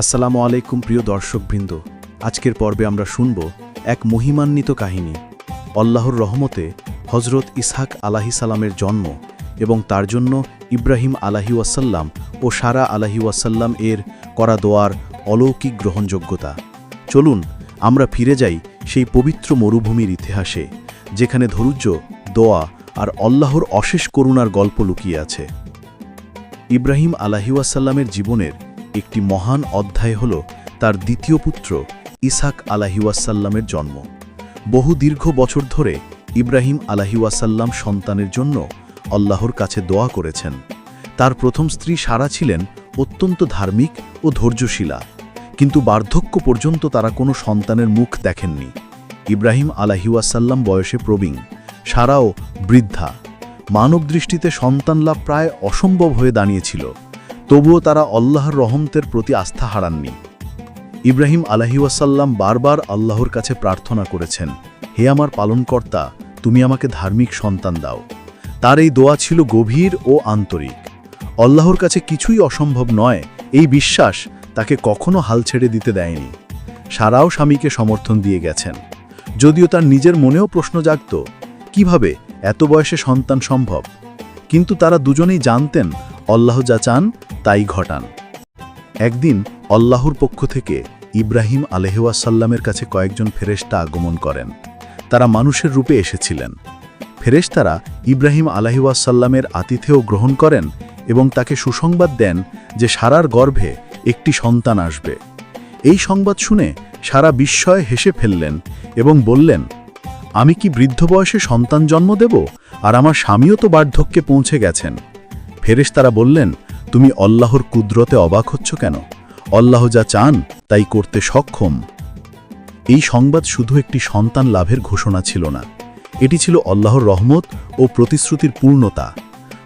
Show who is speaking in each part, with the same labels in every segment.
Speaker 1: আসসালামু আলাইকুম প্রিয় দর্শকবৃন্দ। আজকের পর্বে আমরা শুনব এক মহিমান্বিত কাহিনী। আল্লাহর রহমতে হজরত ইসহাক আলাহি সালামের জন্ম এবং তার জন্য ইব্রাহিম আলাহি ওয়াসাল্লাম ও সারা আলাহি ওয়াসাল্লাম এর করা দোয়ার অলৌকিক গ্রহণযোগ্যতা। চলুন, আমরা ফিরে যাই সেই পবিত্র মরুভূমির ইতিহাসে, যেখানে ধৈর্য, দোয়া আর আল্লাহর অশেষ করুণার গল্প লুকিয়ে আছে। ইব্রাহিম আলাহিওয়াসাল্লামের জীবনের একটি মহান অধ্যায় হল তার দ্বিতীয় পুত্র ইসাক আলাহিওয়াসাল্লামের জন্ম। বহু দীর্ঘ বছর ধরে ইব্রাহিম আলাহিওয়াসাল্লাম সন্তানের জন্য আল্লাহর কাছে দোয়া করেছেন। তার প্রথম স্ত্রী সারা ছিলেন অত্যন্ত ধার্মিক ও ধৈর্যশীলা, কিন্তু বার্ধক্য পর্যন্ত তারা কোনো সন্তানের মুখ দেখেননি। ইব্রাহিম আলাহিওয়াসাল্লাম বয়সে প্রবীণ, সারাও বৃদ্ধা। মানব দৃষ্টিতে সন্তান লাভ প্রায় অসম্ভব হয়ে দাঁড়িয়েছিল। তবুও তারা আল্লাহর রহমতের প্রতি আস্থা হারাননি। ইব্রাহিম আলাহিওয়াসাল্লাম বারবার আল্লাহর কাছে প্রার্থনা করেছেন, হে আমার পালনকর্তা, তুমি আমাকে ধার্মিক সন্তান দাও। তার এই দোয়া ছিল গভীর ও আন্তরিক। আল্লাহর কাছে কিছুই অসম্ভব নয়, এই বিশ্বাস তাকে কখনো হাল ছেড়ে দিতে দেয়নি। সারাও স্বামীকে সমর্থন দিয়ে গেছেন। যদিও তার নিজের মনেও প্রশ্ন জাগত, কীভাবে এত বয়সে সন্তান সম্ভব? কিন্তু তারা দুজনেই জানতেন আল্লাহ যা চান, তাই ঘটান। একদিন আল্লাহর পক্ষ থেকে ইব্রাহিম আলহাসাল্লামের কাছে কয়েকজন ফেরেশতা আগমন করেন। তারা মানুষের রূপে এসেছিলেন। ফেরেশতারা ইব্রাহিম আলহিউসাল্লামের আতিথেয় গ্রহণ করেন এবং তাকে সুসংবাদ দেন যে সারার গর্ভে একটি সন্তান আসবে। এই সংবাদ শুনে সারা বিস্ময়ে হেসে ফেললেন এবং বললেন, আমি কি বৃদ্ধ বয়সে সন্তান জন্ম দেব? আর আমার স্বামীও তো বার্ধক্যে পৌঁছে গেছেন। ফেরেশতারা বললেন, তুমি অল্লাহর কুদরতে অবাক হচ্ছ কেন? অল্লাহ যা চান, তাই করতে সক্ষম। এই সংবাদ শুধু একটি সন্তান লাভের ঘোষণা ছিল না। এটি ছিল আল্লাহর রহমত ও প্রতিশ্রুতির পূর্ণতা।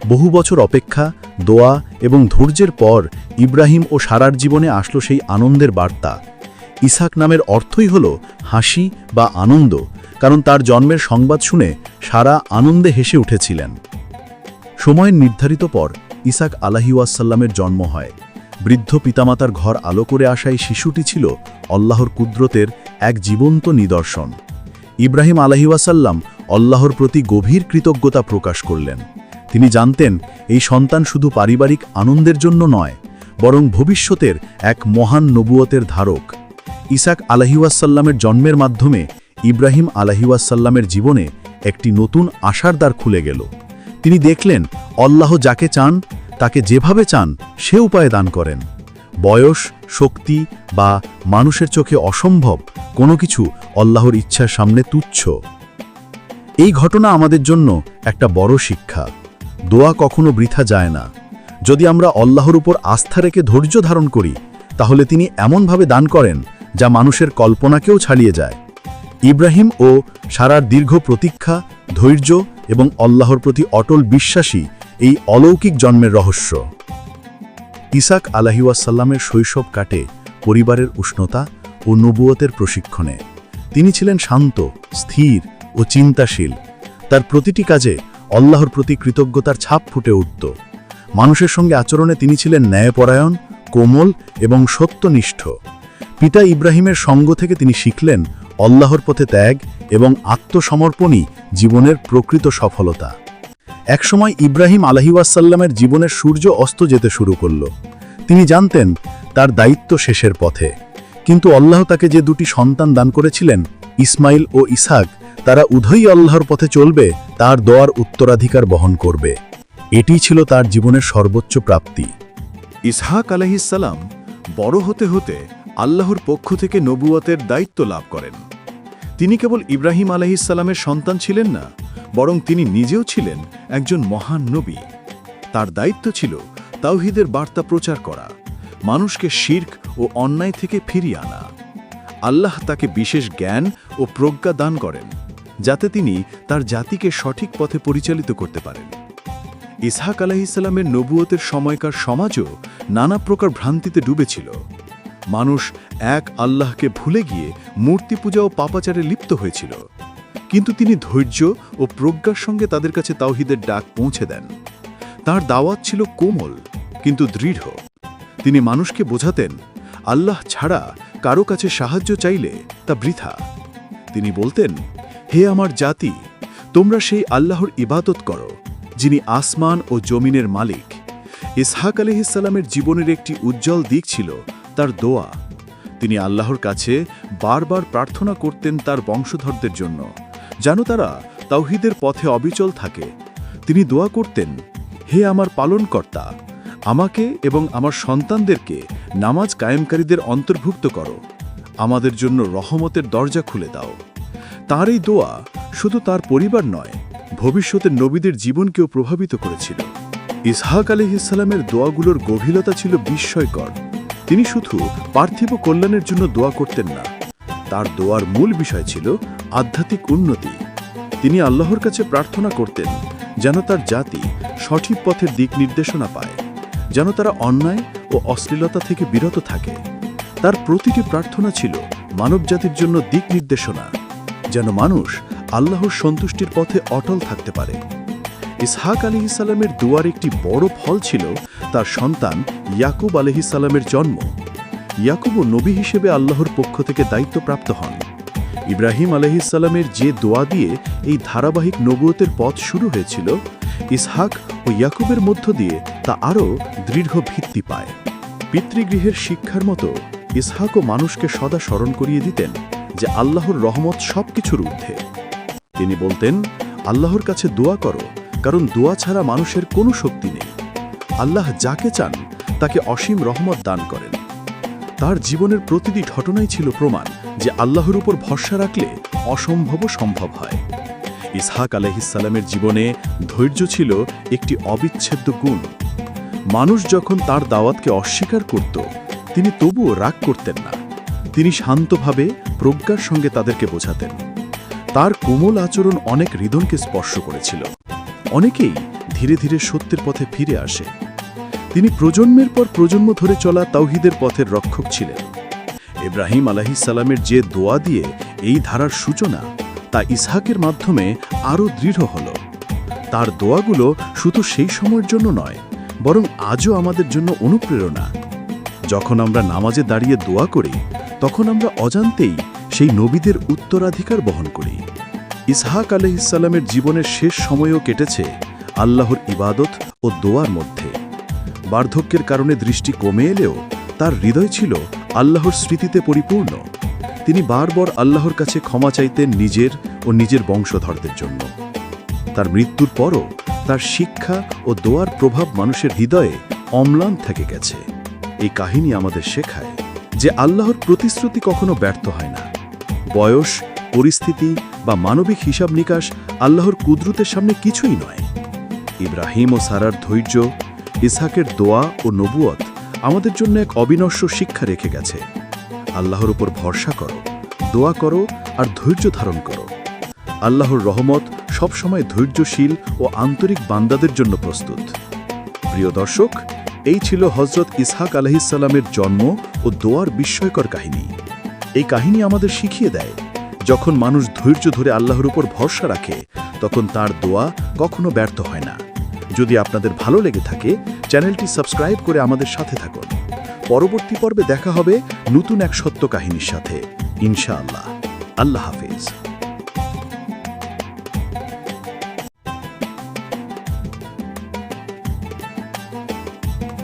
Speaker 1: বহু বছর অপেক্ষা, দোয়া এবং ধৈর্যের পর ইব্রাহিম ও সারার জীবনে আসলো সেই আনন্দের বার্তা। ইসাক নামের অর্থই হল হাসি বা আনন্দ, কারণ তার জন্মের সংবাদ শুনে সারা আনন্দে হেসে উঠেছিলেন। সময়ের নির্ধারিত পর ইসাক আলাহিউসাল্লামের জন্ম হয়। বৃদ্ধ পিতামাতার ঘর আলো করে আসা এই শিশুটি ছিল আল্লাহর কুদরতের এক জীবন্ত নিদর্শন। ইব্রাহিম আলাহিউসাল্লাম আল্লাহর প্রতি গভীর কৃতজ্ঞতা প্রকাশ করলেন। তিনি জানতেন, এই সন্তান শুধু পারিবারিক আনন্দের জন্য নয়, বরং ভবিষ্যতের এক মহান নবুয়তের ধারক। ইসাক আলাহিউসাল্লামের জন্মের মাধ্যমে ইব্রাহিম আলাহিউসাল্লামের জীবনে একটি নতুন আশার দ্বার খুলে গেল। তিনি দেখলেন আল্লাহ যাকে চান, তাকে যেভাবে চান, সে উপায়ে দান করেন। বয়স, শক্তি বা মানুষের চোখে অসম্ভব কোনো কিছু আল্লাহর ইচ্ছার সামনে তুচ্ছ। এই ঘটনা আমাদের জন্য একটা বড় শিক্ষা। দোয়া কখনো বৃথা যায় না। যদি আমরা আল্লাহর উপর আস্থা রেখে ধৈর্য ধারণ করি, তাহলে তিনি এমনভাবে দান করেন যা মানুষের কল্পনাকেও ছাড়িয়ে যায়। ইব্রাহিম ও সারার দীর্ঘ প্রতীক্ষা, ধৈর্য এবং আল্লাহর প্রতি অটল বিশ্বাসী এই অলৌকিক জন্মের রহস্য। ইসাক আলাহিউসাল্লামের শৈশব কাটে পরিবারের উষ্ণতা ও নবুয়তের প্রশিক্ষণে। তিনি ছিলেন শান্ত, স্থির ও চিন্তাশীল। তার প্রতিটি কাজে আল্লাহর প্রতি কৃতজ্ঞতার ছাপ ফুটে উঠত। মানুষের সঙ্গে আচরণে তিনি ছিলেন ন্যায়পরায়ণ, কোমল এবং সত্যনিষ্ঠ। পিতা ইব্রাহিমের সঙ্গ থেকে তিনি শিখলেন আল্লাহর পথে ত্যাগ এবং আত্মসমর্পণই জীবনের প্রকৃত সফলতা। একসময় ইব্রাহিম আলহিউসাল্লামের জীবনের সূর্য অস্ত যেতে শুরু করল। তিনি জানতেন তার দায়িত্ব শেষের পথে। কিন্তু আল্লাহ তাকে যে দুটি সন্তান দান করেছিলেন, ইসমাইল ও ইসাক তারা উভয়ই আল্লাহর পথে চলবে, তার দোয়ার উত্তরাধিকার বহন করবে। এটি ছিল তার জীবনের সর্বোচ্চ প্রাপ্তি।
Speaker 2: ইসহাক আলহিসাল্লাম বড় হতে হতে আল্লাহর পক্ষ থেকে নবুয়তের দায়িত্ব লাভ করেন। তিনি কেবল ইব্রাহিম আলহিসাল্লামের সন্তান ছিলেন না, বরং তিনি নিজেও ছিলেন একজন মহান নবী। তার দায়িত্ব ছিল তাওহিদের বার্তা প্রচার করা, মানুষকে শির্ক ও অন্যায় থেকে ফিরিয়ে আনা। আল্লাহ তাকে বিশেষ জ্ঞান ও প্রজ্ঞা দান করেন, যাতে তিনি তার জাতিকে সঠিক পথে পরিচালিত করতে পারেন। ইসহাক আলাহিসাল্লামের নবুয়তের সময়কার সমাজও নানা প্রকার ভ্রান্তিতে ডুবেছিল। মানুষ এক আল্লাহকে ভুলে গিয়ে মূর্তি পূজা ও পাপাচারে লিপ্ত হয়েছিল। কিন্তু তিনি ধৈর্য ও প্রজ্ঞার সঙ্গে তাদের কাছে তাওহিদের ডাক পৌঁছে দেন। তার দাওয়াত ছিল কোমল, কিন্তু দৃঢ়। তিনি মানুষকে বোঝাতেন, আল্লাহ ছাড়া কারও কাছে সাহায্য চাইলে তা বৃথা। তিনি বলতেন, হে আমার জাতি, তোমরা সেই আল্লাহর ইবাদত করো, যিনি আসমান ও জমিনের মালিক। ইসহাক আলহিসাল্লামের জীবনের একটি উজ্জ্বল দিক ছিল তার দোয়া। তিনি আল্লাহর কাছে বারবার প্রার্থনা করতেন তার বংশধরদের জন্য, যেন তারা তাওহিদের পথে অবিচল থাকে। তিনি দোয়া করতেন, হে আমার পালনকর্তা, আমাকে এবং আমার সন্তানদেরকে নামাজ কায়েমকারীদের অন্তর্ভুক্ত করো। আমাদের জন্য রহমতের দরজা খুলে দাও। তার এই দোয়া শুধু তার পরিবার নয়, ভবিষ্যতের নবীদের জীবনকেও প্রভাবিত করেছিল। ইসহাক আলহিসাল্লামের দোয়াগুলোর গভীরতা ছিল বিস্ময়কর। তিনি শুধু পার্থিব কল্যাণের জন্য দোয়া করতেন না, তার দোয়ার মূল বিষয় ছিল আধ্যাত্মিক উন্নতি। তিনি আল্লাহর কাছে প্রার্থনা করতেন যেন তার জাতি সঠিক পথের দিক নির্দেশনা পায়, যেন তারা অন্যায় ও অশ্লীলতা থেকে বিরত থাকে। তার প্রতিটি প্রার্থনা ছিল মানবজাতির জন্য দিক নির্দেশনা, যেন মানুষ আল্লাহর সন্তুষ্টির পথে অটল থাকতে পারে। ইসহাক আলি ইসালামের দুয়ার একটি বড় ফল ছিল, তার সন্তান ইয়াকুব আলহিসাল্লামের জন্ম। ইয়াকুবও নবী হিসেবে আল্লাহর পক্ষ থেকে দায়িত্বপ্রাপ্ত হন। ইব্রাহিম আলহিসাল্লামের যে দোয়া দিয়ে এই ধারাবাহিক নবুয়তের পথ শুরু হয়েছিল, ইসহাক ও ইয়াকুবের মধ্য দিয়ে তা আরও দৃঢ় ভিত্তি পায়। পিতৃগৃহের শিক্ষার মতো ইসহাকও মানুষকে সদা স্মরণ করিয়ে দিতেন যে আল্লাহর রহমত সবকিছুর ঊর্ধ্বে। তিনি বলতেন, আল্লাহর কাছে দোয়া করো কারণ দোয়া ছাড়া মানুষের কোনো শক্তি নেই। আল্লাহ যাকে চান, তাকে অসীম রহমত দান করেন। তার জীবনের প্রতিটি ঘটনাই ছিল প্রমাণ যে আল্লাহর উপর ভরসা রাখলে অসম্ভবও সম্ভব হয়। ইসহাক আলহিসাল্লামের জীবনে ধৈর্য ছিল একটি অবিচ্ছেদ্য গুণ। মানুষ যখন তার দাওয়াতকে অস্বীকার করত, তিনি তবুও রাগ করতেন না। তিনি শান্তভাবে প্রজ্ঞার সঙ্গে তাদেরকে বোঝাতেন। তার কোমল আচরণ অনেক হৃদয়কে স্পর্শ করেছিল। অনেকেই ধীরে ধীরে সত্যের পথে ফিরে আসে। তিনি প্রজন্মের পর প্রজন্ম ধরে চলা তাওহিদের পথের রক্ষক ছিলেন। ইব্রাহিম আলাহিসাল্লামের যে দোয়া দিয়ে এই ধারার সূচনা তা ইসহাকের মাধ্যমে আরও দৃঢ় হল। তার দোয়াগুলো শুধু সেই সময়ের জন্য নয়, বরং আজও আমাদের জন্য অনুপ্রেরণা। যখন আমরা নামাজে দাঁড়িয়ে দোয়া করি, তখন আমরা অজান্তেই সেই নবীদের উত্তরাধিকার বহন করি। ইসহাক আলহিসাল্লামের জীবনের শেষ সময়ও কেটেছে আল্লাহর ইবাদত ও দোয়ার মধ্যে। বার্ধক্যের কারণে দৃষ্টি কমে এলেও তার হৃদয় ছিল আল্লাহর স্মৃতিতে পরিপূর্ণ। তিনি বারবার আল্লাহর কাছে ক্ষমা চাইতেন নিজের ও নিজের বংশধরদের জন্য। তার মৃত্যুর পরও তার শিক্ষা ও দোয়ার প্রভাব মানুষের হৃদয়ে অম্লান থেকে গেছে। এই কাহিনী আমাদের শেখায় যে আল্লাহর প্রতিশ্রুতি কখনো ব্যর্থ হয় না। বয়স, পরিস্থিতি বা মানবিক হিসাব নিকাশ আল্লাহর কুদরতের সামনে কিছুই নয়। ইব্রাহিম ও সারার ধৈর্য, ইসহাকের দোয়া ও নবুয়ত আমাদের জন্য এক অবিনশ্বর শিক্ষা রেখে গেছে। আল্লাহর উপর ভরসা করো, দোয়া করো আর ধৈর্য ধারণ করো। আল্লাহর রহমত সবসময় ধৈর্যশীল ও আন্তরিক বান্দাদের জন্য প্রস্তুত। প্রিয় দর্শক, এই ছিল হজরত ইসহাক আলহিসাল্লামের জন্ম ও দোয়ার বিস্ময়কর কাহিনী। এই কাহিনী আমাদের শিখিয়ে দেয় যখন মানুষ ধৈর্য ধরে আল্লাহর উপর ভরসা রাখে, তখন তার দোয়া কখনো ব্যর্থ হয় না। যদি আপনাদের ভালো লেগে থাকে, চ্যানেলটি সাবস্ক্রাইব করে আমাদের সাথে থাকুন। পরবর্তী পর্বে দেখা হবে নতুন এক সত্য কাহিনীর সাথে। ইনশাআল্লাহ। আল্লাহ হাফেজ।